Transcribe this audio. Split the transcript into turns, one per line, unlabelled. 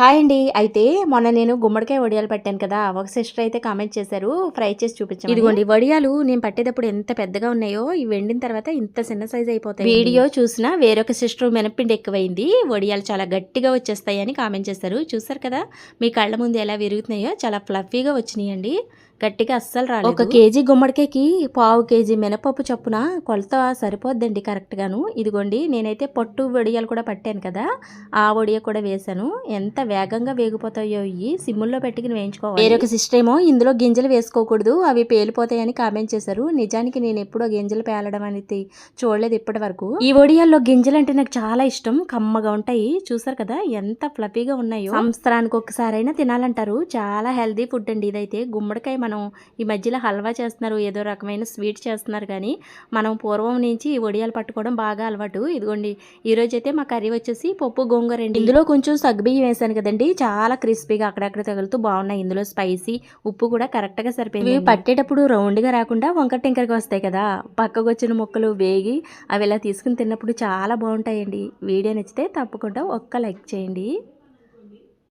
Hi అండి. అయితే మొన్న నేను గుమ్మడికాయ వడియాలు పెట్టాను కదా ఒక సిస్టర్ అయితే కామెంట్ చేశారు ఫ్రై చేసి చూపించాను ఇదిగోండి వడియాలు నేను పట్టేటప్పుడు ఎంత పెద్దగా ఉన్నాయో ఇవి ఎండిన తర్వాత ఇంత చిన్న సైజ్ అయిపోతాయి. వీడియో చూసిన వేరొక సిస్టర్ మినప్పిండి ఎక్కువైంది వడియాలు చాలా గట్టిగా వచ్చేస్తాయి అని కామెంట్ చేశారు. చూసారు కదా మీ కళ్ళ ముందు ఎలా విరుగుతున్నాయో చాలా ఫ్లఫీగా వచ్చినాయండి. గట్టిగా అస్సలు రాలేదు. ఒక కేజీ గుమ్మడికాయకి పావు కేజీ మినపప్పు చొప్పున కొలత సరిపోద్దండి కరెక్ట్గాను ఇదిగోండి నేనైతే పొట్టు వడియాలు కూడా పట్టాను కదా ఆ వడియ కూడా వేశాను. ఎంత వేగంగా వేగిపోతాయో ఇవి సిమ్ముల్లో పెట్టుకుని వేయించుకోవాలి. వేరొక సిస్టర్ ఏమో ఇందులో గింజలు వేసుకోకూడదు అవి పేలిపోతాయని కామెంట్ చేశారు. నిజానికి నేను ఎప్పుడో గింజలు పేలడం అనేది చూడలేదు ఇప్పటి వరకు. ఈ వడియాల్లో గింజలు అంటే నాకు చాలా ఇష్టం. కమ్మగా ఉంటాయి. చూసారు కదా ఎంత ఫ్లఫీగా ఉన్నాయో. సంవత్సరానికి ఒక్కసారైనా తినాలంటారు. చాలా హెల్దీ ఫుడ్ అండి ఇదైతే. గుమ్మడికాయ మనం ఈ మధ్యలో హల్వా చేస్తున్నారు ఏదో రకమైన స్వీట్ చేస్తున్నారు కానీ మనం పూర్వం నుంచి ఈ వడియాలు పట్టుకోవడం బాగా అలవాటు. ఇదిగోండి ఈ అయితే మా కర్రీ వచ్చేసి పప్పు గోంగూర అండి ఇందులో కొంచెం సగ్బియ్యం వేసాను కదండి చాలా క్రిస్పీగా అక్కడక్కడ తగులుతూ బాగున్నాయి. ఇందులో స్పైసీ ఉప్పు కూడా కరెక్ట్గా సరిపోయింది. ఇవి పట్టేటప్పుడు రౌండ్గా రాకుండా వంకర టింకరకి వస్తాయి కదా పక్కకు వచ్చిన ముక్కలు వేగి అవి ఇలా తీసుకుని తిన్నప్పుడు చాలా బాగుంటాయండి. వీడియో నచ్చితే తప్పకుండా ఒక్క లైక్ చేయండి.